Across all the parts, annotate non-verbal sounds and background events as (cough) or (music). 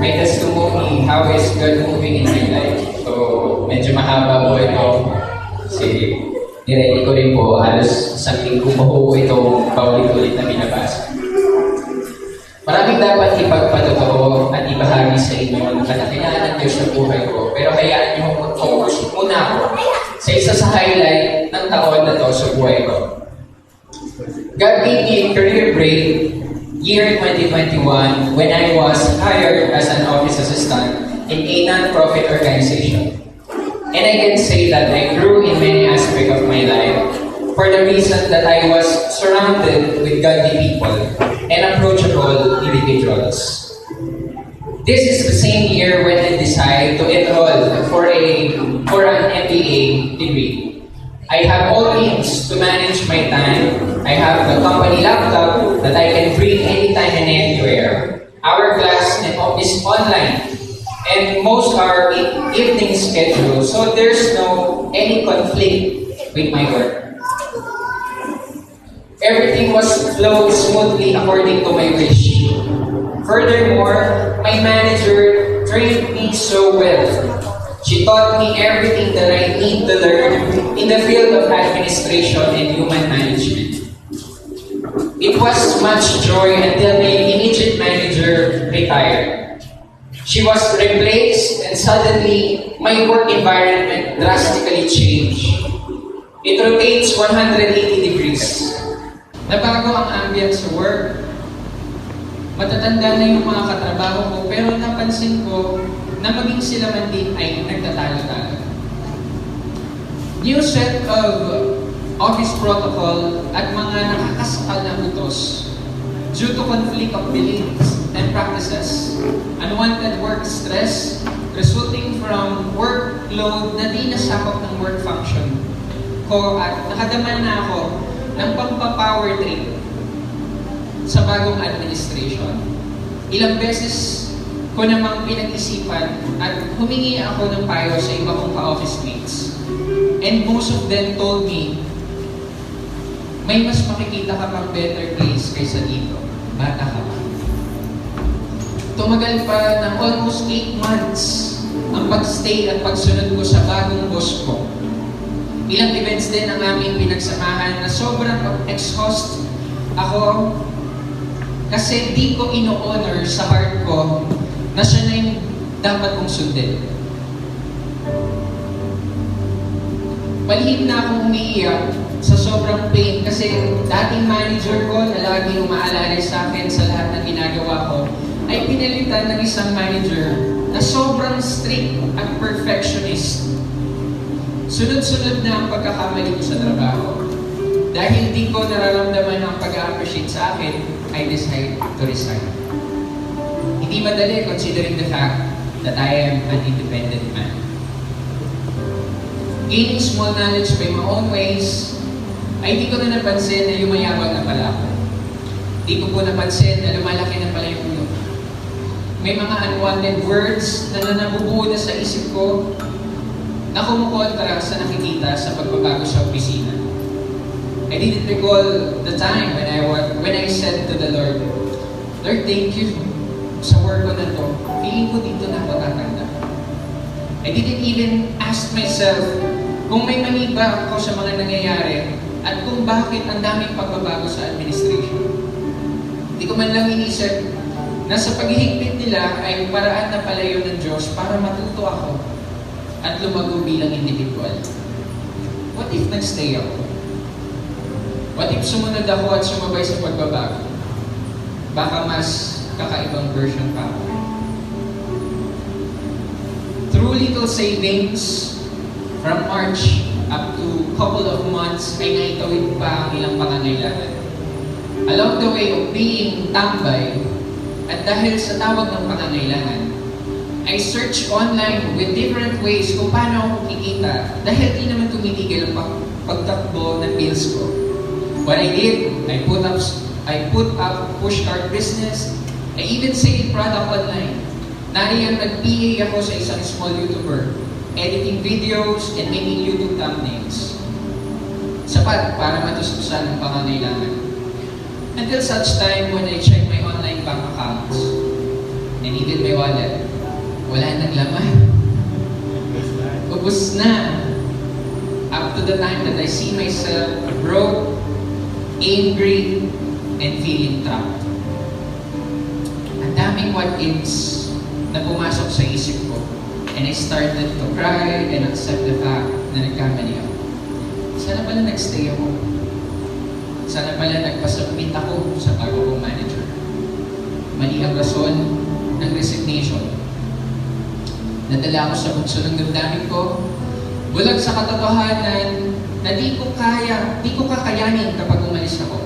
May testimony, how is God moving in my life? So, medyo mahaba po ito. Kasi, niready ko rin po, halos isang linggo po po itong paulit-ulit na binabasa. Maraming dapat ipagpatotoo at ibahagi sa inyo ang kadakilaan ng Diyos sa buhay ko. Pero hayaan niyo ko focus muna ako sa isa sa highlight ng taon na to sa buhay ko. God gave me a career break year 2021 when I was hired as an office assistant in a non-profit organization. And I can say that I grew in many aspects of my life for the reason that I was surrounded with godly people and approachable individuals. This is the same year when I decided to enroll for a for an MBA degree. I have all means to manage my time. I have the company laptop that I can bring anytime and anywhere. Our class is online and most are e- evening schedule, so there's no any conflict with my work. Everything was flowed smoothly according to my wish. Furthermore, my manager trained me so well. She taught me everything that I need to learn in the field of administration and human management. Was much joy until my immediate manager retired. She was replaced and suddenly my work environment drastically changed. It rotates 180 degrees. Nabago ang ambience sa work. Matatanda na yung mga katrabaho ko pero napansin ko na maging sila man din ay nagtatalo-talo. New set of office protocol at mga nakakasakal na utos due to conflict of beliefs and practices, unwanted work stress resulting from workload na di nasakop ng work function ko at nakadaman na ako ng pampa-power trip sa bagong administration. Ilang beses ko namang pinag-isipan at humingi ako ng payo sa iba kong ka-office mates. And most of them told me, may mas makikita ka pang better place kaysa dito. Bata ka pa. Tumagal pa ng almost 8 months ang pagstay at pagsunod ko sa bagong boss ko. Ilang events din ang aming pinagsamahan na sobrang exhaust ako kasi di ko ino-honor sa heart ko na siya na yung dapat kong sundin. Palihim na akong umiiyak sa sobrang pain kasi dating manager ko na lagi umaalala sa akin sa lahat ng ginagawa ko ay pinalitan ng isang manager na sobrang strict at perfectionist. Sunod-sunod na ang pagkakamali ko sa trabaho. Dahil di ko nararamdaman ang pag-appreciate sa akin, I decided to resign. Hindi madali considering the fact that I am an independent man. Gaining small knowledge by my own ways, ay di ko na napansin na yumayabang na pala ako. Di ko po napansin na lumalaki na pala yung ulo. May mga unwanted words na nabubuo na sa isip ko na kumukontra sa nakikita sa pagbabago sa opisina. I didn't recall the time when I when I said to the Lord, Lord, thank you sa work ko na to. Feeling ko dito na ako tatanda. I didn't even ask myself kung may mali ba ako sa mga nangyayari at kung bakit ang daming pagbabago sa administration. Hindi ko man lang inisip na sa paghihigpit nila ay paraan na pala yun ng Diyos para matuto ako at lumago bilang individual. What if nagstay ako? What if sumunod ako at sumabay sa pagbabago? Baka mas kakaibang version pa ako. Through little savings, from March up to couple of months ay naitawid pa ang ilang pangangailangan. Along the way of being tambay, at dahil sa tawag ng pangangailangan, I search online with different ways kung paano ako kikita dahil di naman tumitigil ang pag- pagtakbo ng bills ko. What I did, I put up I put up push cart business. I even sell product online. Nariyan nag-PA ako sa isang small YouTuber, editing videos and making YouTube thumbnails. Sapat para matustusan ang pangangailangan. Until such time when I check my online bank accounts and even my wallet, wala nang laman. Ubus na. Up to the time that I see myself broke, angry, and feeling trapped. Ang daming what ifs na pumasok sa isip ko. And I started to cry and accept the fact na nagkamali ako. Sana pala nagstay ako. Sana pala nagpasubmit ako sa bago kong manager. Mali ang rason ng resignation. Nadala ako sa bukso ng damdamin ko. Bulag sa katotohanan na di ko kaya, di ko kakayanin kapag umalis ako.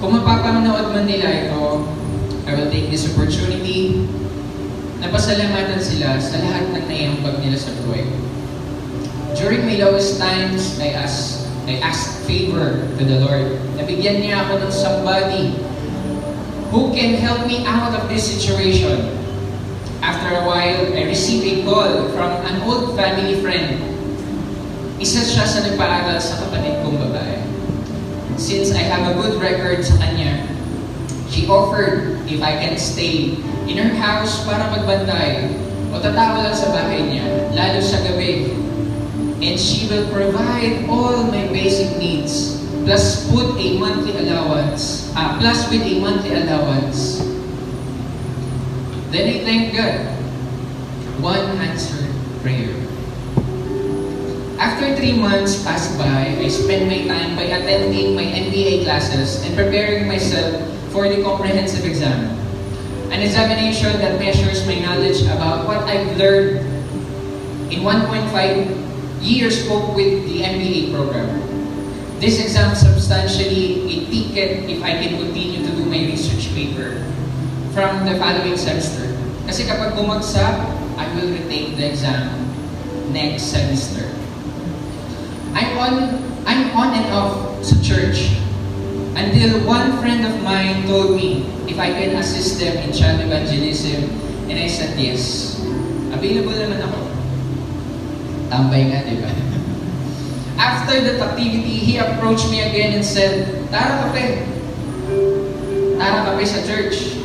Kung mapapanood man nila ito, I will take this opportunity na pasalamatan sila sa lahat ng naiambag nila sa buhay. During my lowest times, I asked, I asked favor to the Lord. Nabigyan niya ako ng somebody who can help me out of this situation. After a while, I received a call from an old family friend. Isa siya sa nagpaaral sa kapatid kong babae. Since I have a good record sa kanya, she offered if I can stay in her house para magbantay o tatawa lang sa bahay niya, lalo sa gabi. And she will provide all my basic needs plus put a monthly allowance, ah, plus with a monthly allowance. Then I thank God. One answered prayer. After three months passed by, I spent my time by attending my MBA classes and preparing myself for the comprehensive exam. An examination that measures my knowledge about what I've learned in 1.5 years cope with the MBA program. This exam substantially a ticket if I can continue to do my research paper from the following semester. Kasi kapag bumagsak, I will retake the exam next semester. I'm on, I'm on and off sa church until one friend of mine told me if I can assist them in child evangelism and I said yes. Available naman ako. Tambay nga, di ba? (laughs) After that activity, he approached me again and said, Tara kape. Tara kape sa church.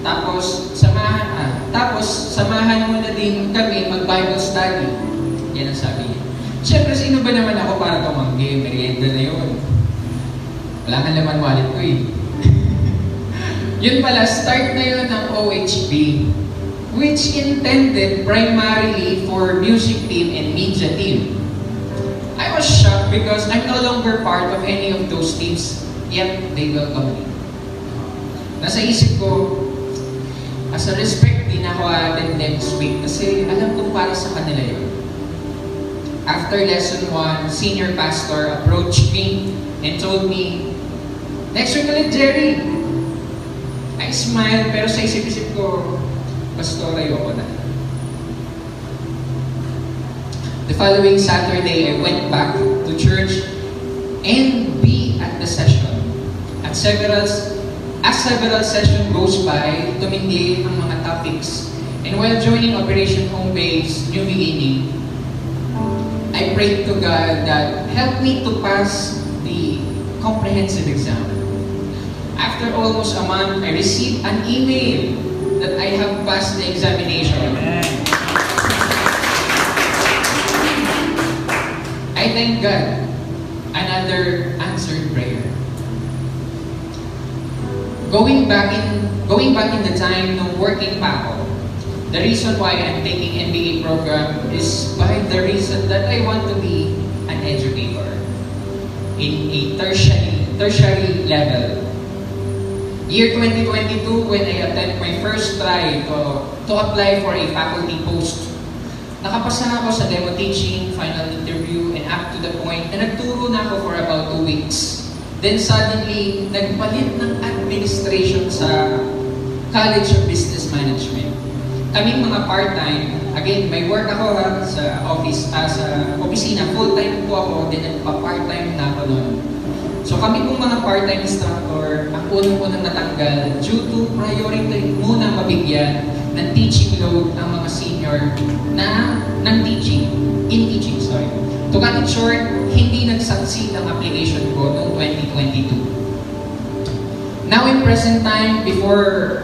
Tapos, samahan, ah, tapos, samahan mo na din kami mag-Bible study. Yan ang sabi niya. Siyempre, sino ba naman ako para tumanggi? Merienda na yun. Wala kang laman wallet ko eh. (laughs) yun pala, start na yun ng OHB, which intended primarily for music team and media team. I was shocked because I'm no longer part of any of those teams, yet they welcome me. Nasa isip ko, as a respect, di na ako attend next week kasi alam kong para sa kanila yun. After lesson 1, senior pastor approached me and told me, Next week ulit, Jerry! I smiled pero sa isip-isip ko, Pastor, ayoko na. The following Saturday, I went back to church and be at the session. At several, as several session goes by, tumindi ang mga topics. And while joining Operation Home Base, New Beginning, I prayed to God that help me to pass the comprehensive exam. After almost a month, I received an email that I have passed the examination. I thank God. Another answered prayer. Going back in going back in the time nung working pa the reason why I'm taking MBA program is by the reason that I want to be an educator in a tertiary tertiary level. Year 2022, when I attempt my first try to, to apply for a faculty post, nakapasa na ako sa demo teaching, final interview, and up to the point na nagturo na ako for about two weeks. Then suddenly, nagpalit ng administration sa College of Business Management. kaming mga part-time, again, may work ako ha, sa office, ah, sa opisina, full-time po ako, then nagpa-part-time na ako noon. So kami pong mga part-time instructor, ang unang-unang natanggal due to priority muna mabigyan ng teaching load ang mga senior na ng teaching, in teaching, sorry. To cut it short, hindi nag-succeed ang application ko noong 2022. Now in present time, before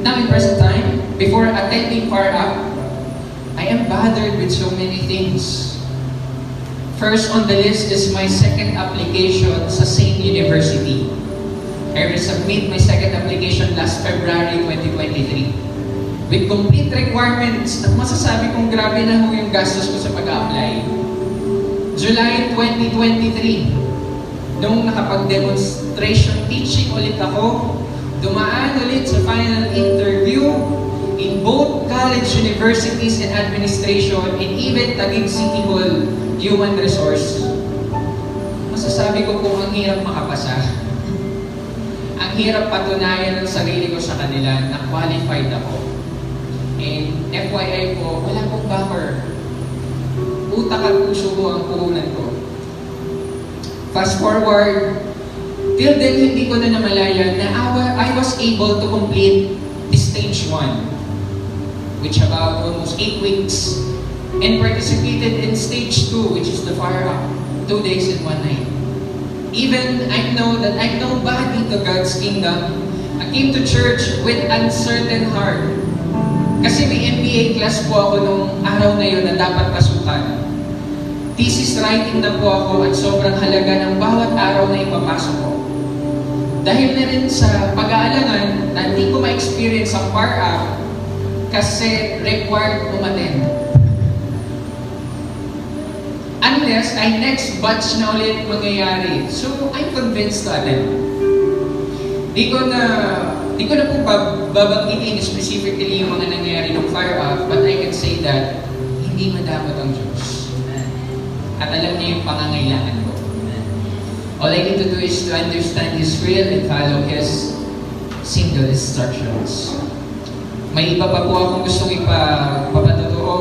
now in present time, before attending Far Up, I am bothered with so many things. First on the list is my second application sa same university. I resubmit my second application last February 2023. With complete requirements at masasabi kong grabe na ho yung gastos ko sa pag-apply. July 2023, nung nakapag-demonstration teaching ulit ako, dumaan ulit sa final interview in both college universities and administration and even Taguig City Hall Human Resource. Masasabi ko po ang hirap makapasa. Ang hirap patunayan ng sarili ko sa kanila na qualified ako. And FYI po, wala pong buffer. Utak at puso ko ang puhunan ko. Fast forward, till then hindi ko na namalayan na I wa- I was able to complete the stage 1, which about almost 8 weeks, and participated in stage 2, which is the fire up, 2 days and 1 night. Even I know that I'm nobody to God's kingdom. I came to church with uncertain heart. Kasi may MBA class po ako nung araw na yun na dapat pasukan. Thesis writing na po ako at sobrang halaga ng bawat araw na ipapasok ko. Dahil na rin sa pag-aalangan na hindi ko ma-experience ang far up kasi required umattend. Unless ay next batch na ulit mangyayari. So, I'm convinced attend. Di ko na, di ko na po bab- babanggitin specifically yung mga nangyayari ng fire up, but I can say that hindi madamot ang Diyos. At alam niya yung pangangailangan ko. All I need to do is to understand His will and follow His single instructions. May iba pa po akong gustong ipa,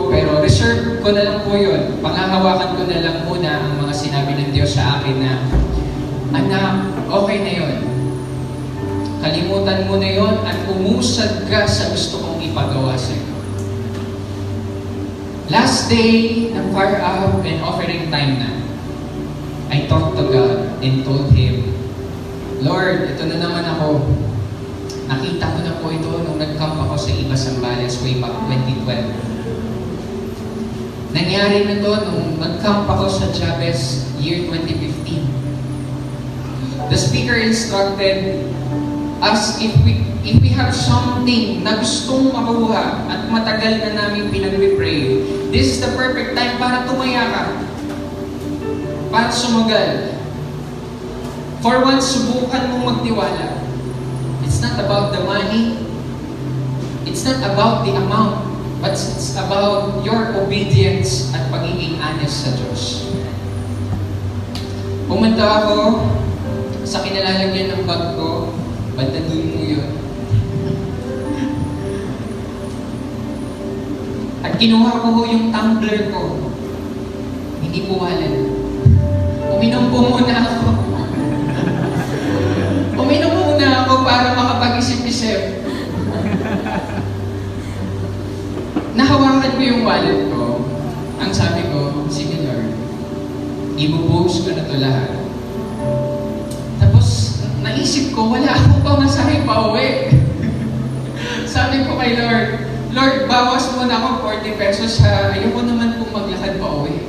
pero reserve ko na lang po yun. Pangahawakan ko na lang muna ang mga sinabi ng Diyos sa akin na, Anak, okay na yun. Kalimutan mo na yon at umusad ka sa gusto kong ipagawa sa iyo. Last day ng fire up and offering time na, I talked to God and told Him, Lord, ito na naman ako. Nakita ko na po ito nung nag-camp ako sa iba Sambales way back 2012. Nangyari na to nung nag-camp ako sa Chavez year 2015. The speaker instructed us if we if we have something na gustong makuha at matagal na namin pinag-pray, this is the perfect time para tumaya ka. Para sumagal. For once, subukan mong magtiwala. It's not about the money. It's not about the amount. But it's about your obedience at pagiging honest sa Diyos. Pumunta ako sa kinalalagyan ng bag ko, banda dun mo yun. At kinuha ko ho yung tumbler ko. Hindi po wallet. Uminom po muna ako. (laughs) Uminom muna ako para makapag-isip-isip. Nahawakan ko yung wallet ko. Ang sabi ko, sige Lord, ibubuhos ko na to lahat. Tapos, naisip ko, wala (laughs) akong pamasahe pa uwi. (laughs) sabi ko kay Lord, Lord, bawas mo na ako 40 pesos ha. Ayoko naman pong maglakad pa uwi.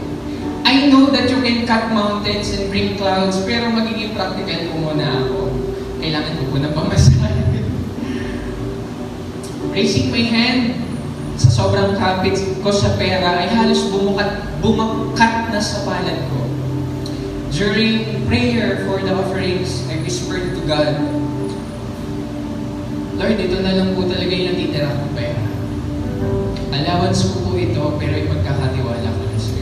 I know that you can cut mountains and bring clouds, pero magiging practical po muna ako. Kailangan ko po na pamasahe. (laughs) Raising my hand, sa sobrang kapit ko sa pera, ay halos bumukat, bumakat na sa palad ko. During prayer for the offerings, I whispered to God, Lord, ito na lang po talaga yung natitira kong pera. Allowance ko po ito, pero ipagkakatiwala ko na sa.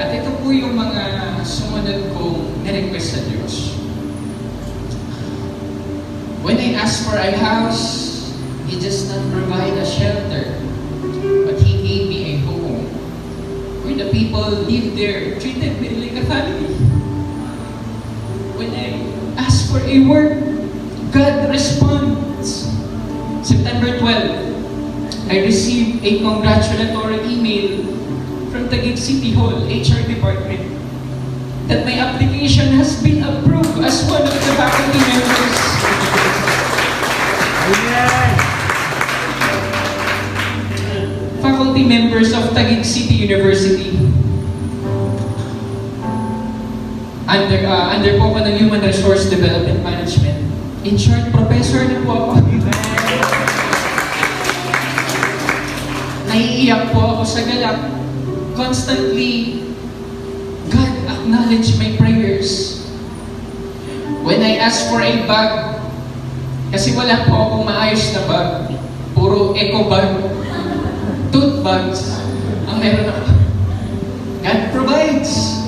At ito po yung mga sumunod kong nirequest sa Diyos. When I asked for a house, He just not provide a shelter, but He gave me a home where the people live there, treated me like a family. When I ask for a work, God responds. September 12, I received a congratulatory email from Taguig City Hall HR department that my application has been approved Faculty members of Taguig City University. Under, uh, under po ako ng Human Resource Development Management. In short, professor na po ako. Naiiyak po ako sa galak. Constantly, God acknowledge my prayers. When I ask for a bag, kasi wala po akong maayos na bag. Puro eco bag. Tote bags. Ang meron ako. God provides.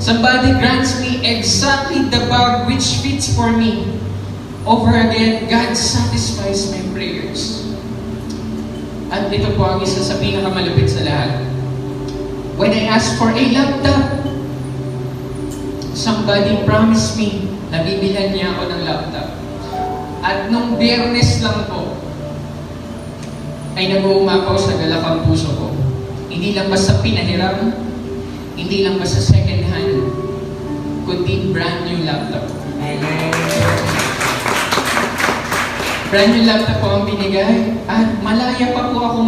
Somebody grants me exactly the bag which fits for me. Over again, God satisfies my prayers. At ito po ang isa sa pinakamalupit sa lahat. When I ask for a laptop, somebody promised me na bibilan niya ako ng laptop. At nung biyernes lang po, ay nag-uumapaw sa galakang puso ko. Hindi lang basta pinahiram, hindi lang basta second hand, kundi brand new laptop. Brand new laptop po ang binigay at malaya pa po ako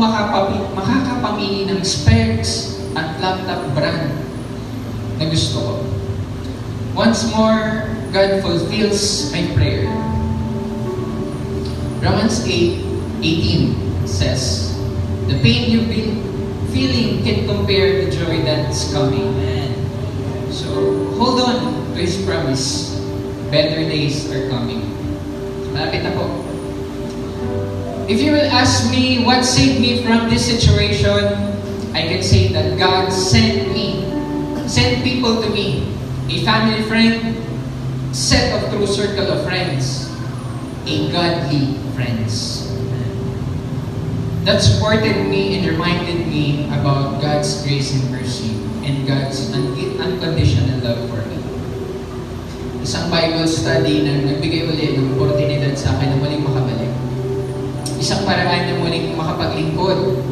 makakapamili ng specs at laptop brand na gusto ko. Once more, God fulfills my prayer. Romans 8, 18 says, The pain you've been feeling can compare the joy that's coming. So, hold on to His promise. Better days are coming. Malapit na po. If you will ask me what saved me from this situation, I can say that God sent me, sent people to me, a family friend, set of true circle of friends, a godly friends. That supported me and reminded me about God's grace and mercy and God's un- unconditional love for me. Isang Bible study na nagbigay ulit ng oportunidad sa akin na muling makabalik. Isang paraan na muling makapaglingkod.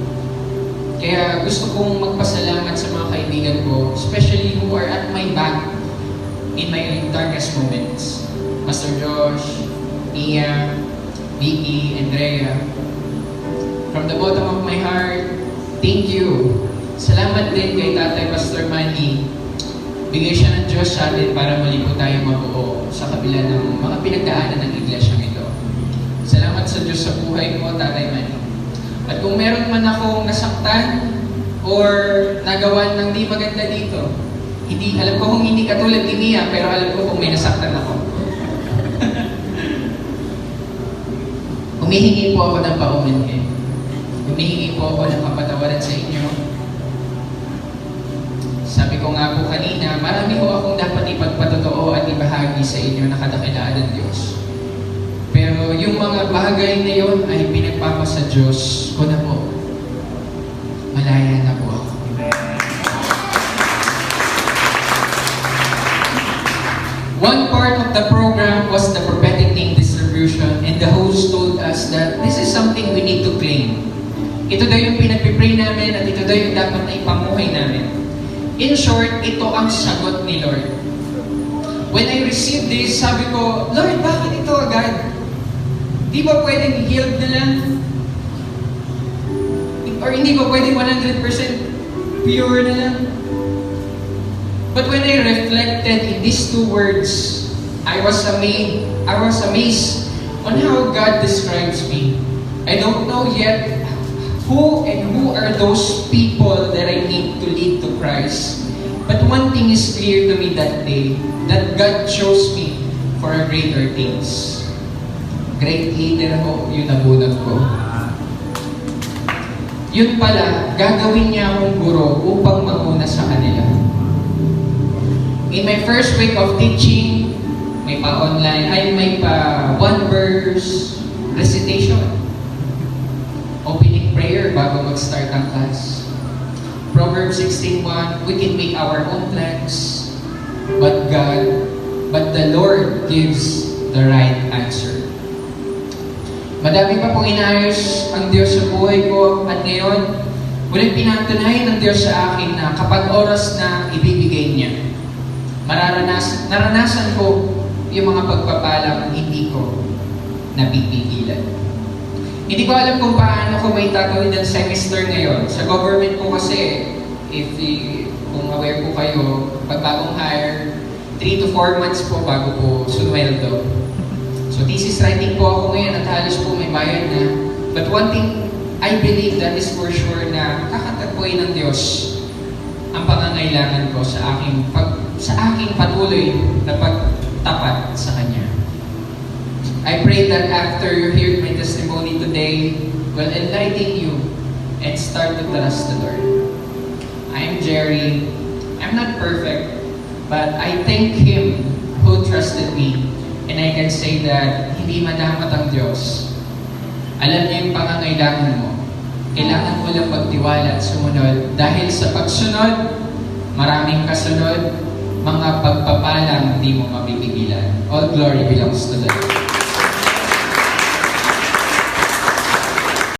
Kaya gusto kong magpasalamat sa mga kaibigan ko, especially who are at my back in my darkest moments. Pastor Josh, Nia, Vicky, Andrea. From the bottom of my heart, thank you. Salamat din kay Tatay Pastor Manny. Bigay siya ng Diyos sa atin para muli po tayo mabuo sa kabila ng mga pinagdaanan ng iglesyang ito. Salamat sa Diyos sa buhay mo, Tatay Manny. At kung meron man akong nasaktan or nagawa ng di maganda dito, hindi, alam ko kung hindi katulad ni Mia, pero alam ko kung may nasaktan ako. (laughs) Humihingi po ako ng paumanhin. Humihingi po ako ng kapatawaran sa inyo. Sabi ko nga po kanina, marami po akong dapat ipagpatotoo at ibahagi sa inyo na kadakilaan ng Diyos. Pero yung mga bagay na yon ay pinagpapa sa Diyos ko na po. Malaya na po ako. One part of the pinagpipray namin at ito daw yung dapat na ipamuhay namin. In short, ito ang sagot ni Lord. When I received this, sabi ko, Lord, bakit ito agad? Di ba pwedeng healed na lang? Or hindi ba pwedeng 100% pure na lang? But when I reflected in these two words, I was amazed. I was amazed on how God describes me. I don't know yet who and who are those people that I need to lead to Christ. But one thing is clear to me that day, that God chose me for greater things. Great leader ho, yun nabunot ko. Yun pala, gagawin niya akong guro upang maguna sa kanila. In my first week of teaching, may pa-online, ay may pa one verse recitation prayer bago mag-start ang class. Proverbs 16.1, we can make our own plans, but God, but the Lord gives the right answer. Madami pa pong inayos ang Diyos sa buhay ko at ngayon, Ngunit pinatunayan ng Diyos sa akin na kapag oras na ibibigay niya, mararanasan, naranasan ko yung mga pagpapalang hindi ko napipigilan. Hindi ko alam kung paano ko may tatawid ng semester ngayon. Sa government po kasi, if kung aware po kayo, pag hire, 3 to 4 months po bago po sunweldo. So thesis writing po ako ngayon at halos po may bayad na. But one thing, I believe that is for sure na kakatagpuin ng Diyos ang pangangailangan ko sa aking pag, sa aking patuloy na pagtapat sa Kanya. I pray that after you hear my testimony today, will enlighten you and start to trust the Lord. I'm Jerry. I'm not perfect, but I thank Him who trusted me. And I can say that hindi madamat ang Diyos. Alam niya yung pangangailangan mo. Kailangan mo lang magtiwala at sumunod. Dahil sa pagsunod, maraming kasunod, mga pagpapalang hindi mo mapipigilan. All glory belongs to the Lord.